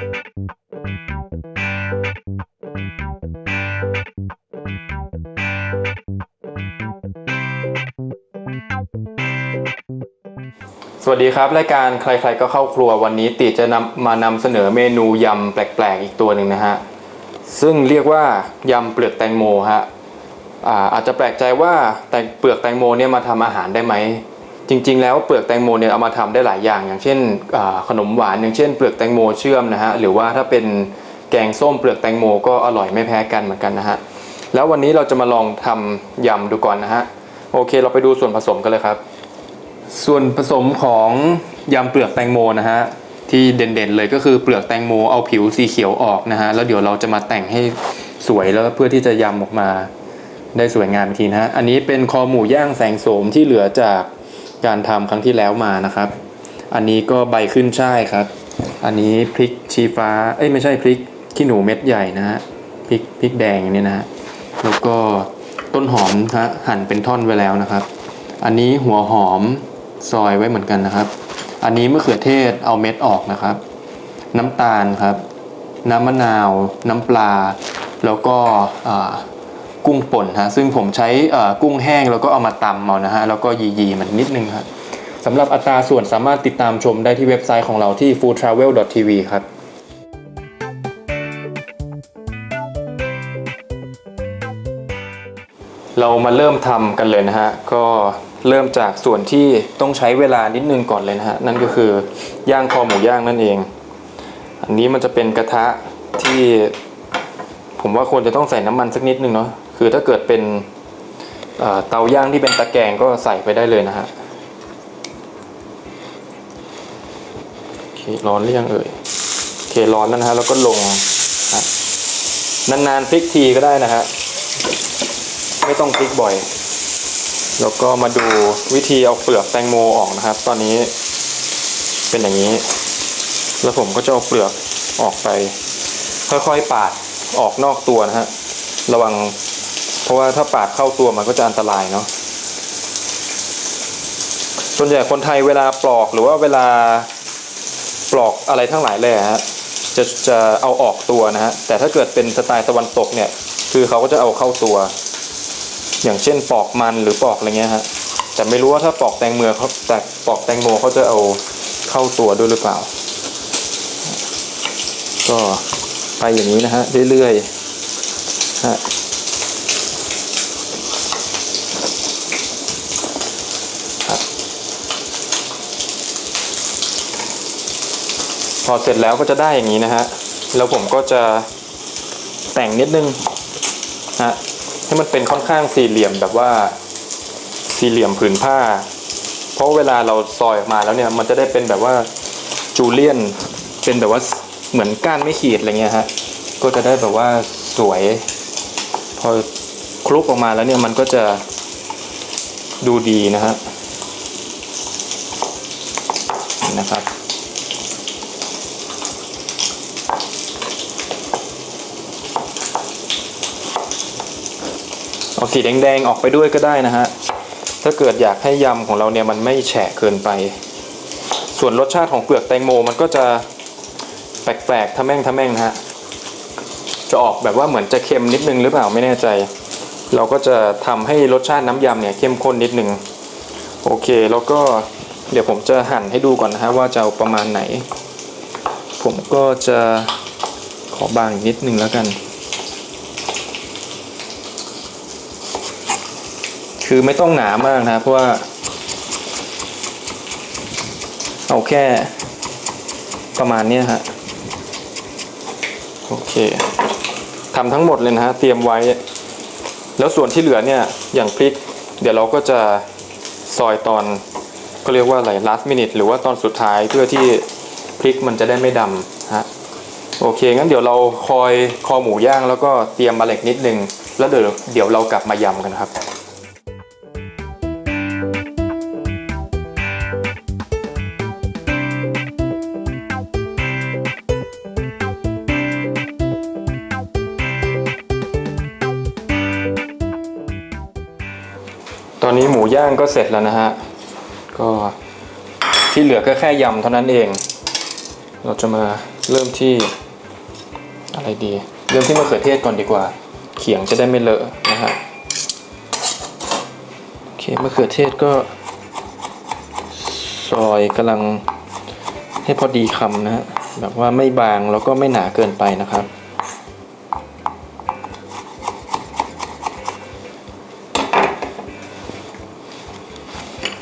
สวัสดีครับ รายการใครๆก็เข้าครัววันนี้ติจะนำมานำเสนอเมนูยำแปลกๆ อีกตัวหนึ่งนะฮะ ซึ่งเรียกว่ายำเปลือกแตงโมฮะอาอาจจะแปลกใจว่าแตงเปลือกแตงโมเนี่ยมาทำอาหารได้ไหม จริง ๆ แล้วเปลือกแตงโมเนี่ยเอามาทำได้หลายอย่าง อย่างเช่นขนมหวานอย่างเช่น เปลือกแตงโมเชื่อมนะฮะหรือว่าถ้าเป็นแกงส้มเปลือกแตงโมก็อร่อยไม่แพ้กันเหมือนกันนะฮะแล้ววันนี้เราจะมาลองทำยำดูก่อนนะฮะโอเค เราไปดูส่วนผสมกันเลยครับ ส่วนผสมของยำเปลือกแตงโมนะฮะที่เด่นๆเลยก็คือเปลือกแตงโมเอาผิวสีเขียวออกนะฮะแล้วเดี๋ยวเราจะมาแต่งให้สวยแล้วเพื่อที่จะยำออกมาได้สวยงามทีนะฮะอันนี้เป็นคอหมูย่างแสงโสมที่เหลือจาก การทำครั้งที่แล้วมานะครับ อันนี้ก็ใบขึ้นช่ายครับ อันนี้พริกชี้ฟ้า เอ้ยไม่ใช่พริกขี้หนูเม็ดใหญ่นะฮะ พริกพริกแดงอย่างนี้นะฮะ แล้วก็ต้นหอมฮะหั่นเป็นท่อนไว้แล้วนะครับ อันนี้หัวหอมซอยไว้เหมือนกันนะครับ อันนี้มะเขือเทศเอาเม็ดออกนะครับ น้ำตาลครับ น้ำมะนาว น้ำปลา แล้วก็อ่า กุ้งป่นฮะซึ่งผมใช้กุ้งแห้งแล้วก็เอามาตำเอานะฮะแล้วก็ยีๆมันนิดนึงครับสำหรับอัตราส่วนสามารถติดตามชมได้ที่เว็บไซต์ของเราที่ foodtravel.tv ครับเรามาเริ่มทำกันเลยนะฮะ ก็เริ่มจากส่วนที่ต้องใช้เวลานิดนึงก่อนเลยนะฮะ นั่นก็คือย่างคอหมูย่างนั่นเอง อันนี้มันจะเป็นกระทะที่ ผมว่าควรจะต้องใส่น้ำมันสักนิดนึงเนาะ คือถ้าเกิดเป็นเตาย่างที่เป็นตะแกรงก็ใส่ไปได้เลยนะฮะโอเคร้อนหรือยังเอ่ยโอเคร้อนแล้วนะฮะแล้วก็ลงฮะนานๆพลิกทีก็ได้นะฮะไม่ต้องพลิกบ่อย แล้วก็มาดูวิธีเอาเปลือกแตงโมออกนะครับ ตอนนี้เป็นอย่างนี้ แล้วผมก็จะเอาเปลือกออกไป ค่อยๆปาดออกนอกตัวนะฮะระวัง เพราะว่าถ้าปาดเข้าตัวมันก็จะอันตรายเนาะส่วนใหญ่คนไทยเวลาปลอกหรือว่าเวลาปลอกอะไรทั้งหลายแหล่ฮะจะจะเอาออกตัวนะฮะแต่ถ้าเกิดเป็นสไตล์ตะวันตกเนี่ย คือเขาก็จะเอาเข้าตัว อย่างเช่นปอกมันหรือปอกอะไรเงี้ยฮะแต่ไม่รู้ว่าถ้าปอกแตงเมือเขาแต่ปอกแตงโมเขาจะเอาเข้าตัวด้วยหรือเปล่า ก็ไปอย่างนี้นะฮะเรื่อยๆฮะครับพ อเสร็จแล้วก็จะได้อย่างนี้นะฮะ แล้วผมก็จะแต่งนิดนึงฮะให้มันเป็นค่อนข้างสี่เหลี่ยมแบบว่าสี่เหลี่ยมผืนผ้า เพราะเวลาเราซอยออกมาแล้วเนี่ยมันจะได้เป็นแบบว่าจูเลียนเป็นแบบว่าเหมือนก้านไม่ขีดอะไรเงี้ยฮะก็จะได้แบบว่าสวย พอคลุกออกมาแล้วเนี่ยมันก็จะดูดีนะฮะนะครับ เอาสีแดงๆออกไปด้วยก็ได้นะฮะ ถ้าเกิดอยากให้ยำของเราเนี่ยมันไม่แฉะเกินไป ส่วนรสชาติของเปลือกแตงโมมันก็จะแปลกๆทะแม่งทะแม่งนะฮะ จะออกแบบว่าเหมือนจะเค็มนิดนึงหรือเปล่าไม่แน่ใจ เราก็จะทำให้รสชาติน้ำยำเนี่ยเข้มข้นนิดนึง โอเคแล้วก็เดี๋ยวผมจะหั่นให้ดูก่อนนะฮะว่าจะเอาประมาณไหน ผมก็จะขอบางนิดนึงแล้วกัน คือไม่ต้องหนามากนะเพราะว่า เอาแค่ประมาณนี้ฮะโอเคทำทั้งหมดเลยนะฮะเตรียมไว้ แล้วส่วนที่เหลือเนี่ยอย่างพริก เดี๋ยวเราก็จะซอยตอนก็เรียกว่าอะไร last minute หรือว่าตอนสุดท้ายเพื่อที่พริกมันจะได้ไม่ดำฮะโอเค งั้นเดี๋ยวเราคอยคอหมูย่างแล้วก็เตรียมมาเหล็กนิดนึง แล้วเดี๋ยวเดี๋ยวเรากลับมายำกันครับ ตอนนี้หมูย่างก็เสร็จแล้วนะฮะ ก็ที่เหลือก็แค่ยำเท่านั้นเอง เราจะมาเริ่มที่อะไรดี เริ่มที่มะเขือเทศก่อนดีกว่า เขียงจะได้ไม่เลอะนะฮะโอเคมะเขือเทศก็ซอยกำลังให้พอดีคำนะฮะแบบว่าไม่บางแล้วก็ไม่หนาเกินไปนะครับ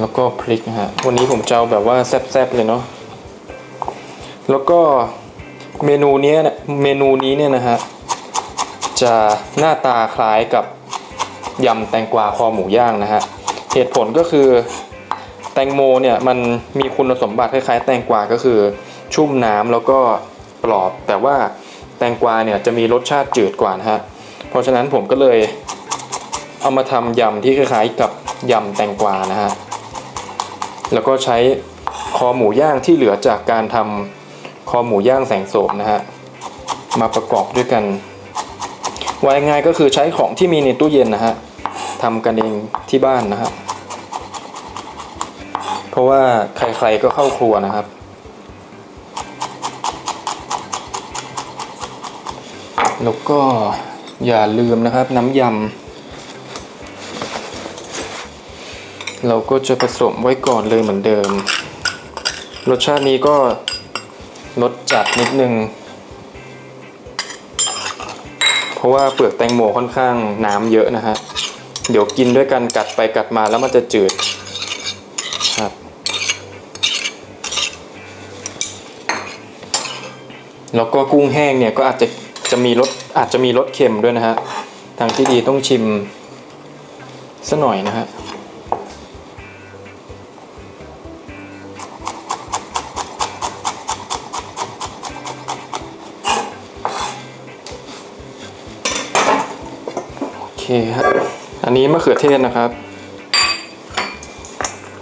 แล้วก็พริกนะฮะวันนี้ผมจะเอาแบบว่าแซ่บๆเลยเนาะแล้วก็เมนูนี้เนี่ยเมนูนี้เนี่ยนะฮะจะหน้าตาคล้ายกับยำแตงกวาคอหมูย่างนะฮะเหตุผลก็คือแตงโมเนี่ยมันมีคุณสมบัติคล้ายๆ แตงกวาก็คือชุ่มน้ำแล้วก็กรอบ แต่ว่าแตงกวาเนี่ยจะมีรสชาติจืดกว่านะฮะเพราะฉะนั้นผมก็เลยเอามาทำยำที่คล้ายๆกับยำแตงกวานะฮะ แล้วก็ใช้คอหมูย่างที่เหลือจากการทำคอหมูย่างแสงโสมนะฮะมาประกอบด้วยกันวายง่ายก็คือใช้ของที่มีในตู้เย็นนะฮะทำกันเองที่บ้านนะฮะเพราะว่าใครๆก็เข้าครัวนะครับ แล้วก็อย่าลืมนะครับน้ำยำ เราก็จะผสมไว้ก่อนเลยเหมือนเดิม รสชาตินี้ก็รสจัดนิดนึง เพราะว่าเปลือกแตงโมค่อนข้างน้ำเยอะนะฮะ เดี๋ยวกินด้วยกันกัดไปกัดมาแล้วมันจะจืดครับแล้วก็กุ้งแห้งเนี่ยก็อาจจะจะมีรสอาจจะมีรสเค็มด้วยนะฮะ ทางที่ดีต้องชิมสัหน่อยนะฮะ ครับอันนี้มะเขือเทศนะครับ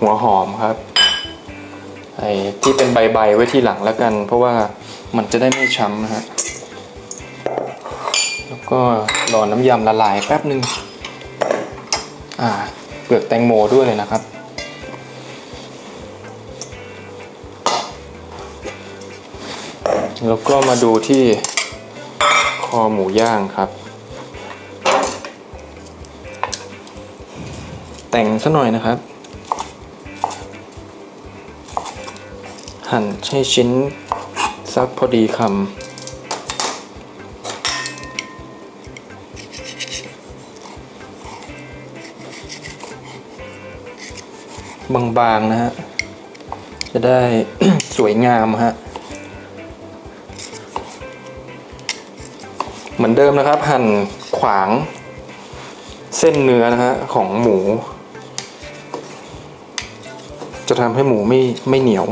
หัวหอมครับไอ้ที่เป็นใบๆไว้ที่หลังแล้วกัน เพราะว่ามันจะได้ไม่ช้ำนะฮะแล้วก็รอน้ำยำละลายแป๊บหนึ่งอ่าเปลือกแตงโมด้วยเลยนะครับ แล้วก็มาดูที่คอหมูย่างครับ แต่งซะหน่อยนะครับ หั่นให้ชิ้นสักพอดีคำบางๆนะฮะ จะได้สวยงามฮะ เหมือนเดิมนะครับ หั่นขวางเส้นเนื้อนะฮะ ของหมู จะทำให้หมูไม่ไม่เหนียว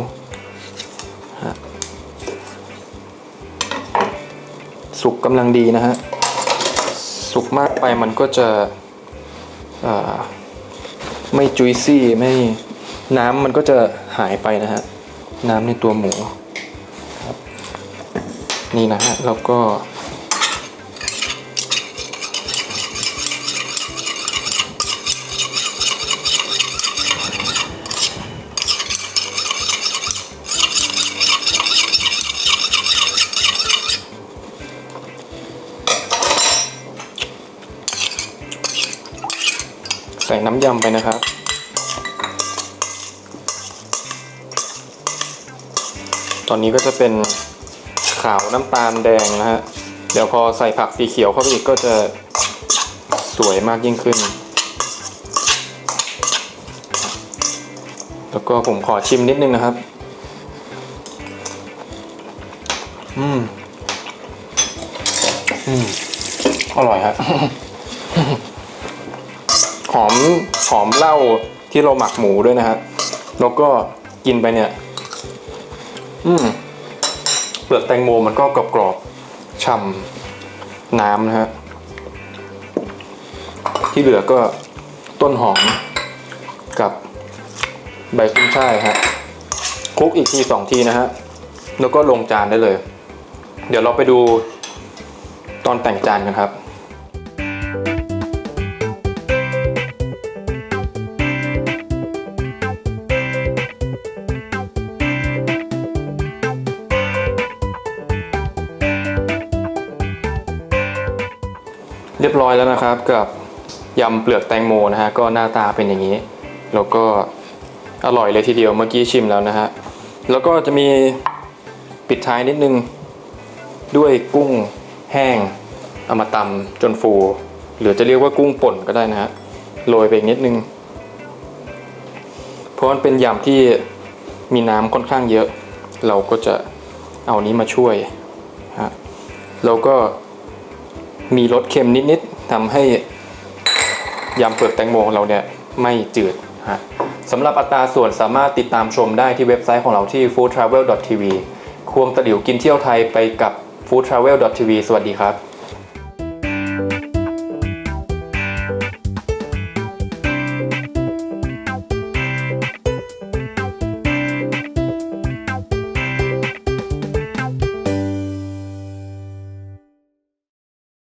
ฮะสุกกำลังดีนะฮะ สุกมากไปมันก็จะไม่จุยซี่ไม่น้ำมันก็จะหายไปนะฮะ น้ำในตัวหมูนี่นะฮะ แล้วก็ ใส่น้ำยำไปนะครับ ตอนนี้ก็จะเป็นขาวน้ำตาลแดงนะฮะ เดี๋ยวพอใส่ผักสีเขียวเข้าไปอีกก็จะสวยมากยิ่งขึ้น แล้วก็ผมขอชิมนิดนึงนะครับ อืม อืม อร่อยฮะ หอมหอมเหล้าที่เราหมักหมูด้วยนะฮะแล้วก็กินไปเนี่ย อืมเปลือกแตงโมมันก็กรอบๆฉ่ำน้ำนะฮะที่เหลือก็ต้นหอมกับใบขึ้นช่ายฮะคลุกอีกทีสองทีนะฮะ แล้วก็ลงจานได้เลย เดี๋ยวเราไปดูตอนแต่งจานกันครับ เรียบร้อยแล้วนะครับกับยำเปลือกแตงโมนะฮะก็หน้าตาเป็นอย่างนี้ แล้วก็อร่อยเลยทีเดียวเมื่อกี้ชิมแล้วนะฮะแล้วก็จะมีปิดท้ายนิดนึงด้วยกุ้งแห้งเอามาตำจนฟู หรือจะเรียกว่ากุ้งป่นก็ได้นะฮะโรยไปอีกนิดนึง เพราะมันเป็นยำที่มีน้ำค่อนข้างเยอะ เราก็จะเอานี้มาช่วยฮะแล้วก็ มีรสเค็มนิดๆทำให้ยำเปลือกแตงโมของเราเนี่ยไม่จืดฮะสำหรับอัตราส่วนสามารถติดตามชมได้ที่เว็บไซต์ของเราที่ foodtravel.tv ควงตะหลิวกินเที่ยวไทยไปกับ foodtravel.tv สวัสดีครับ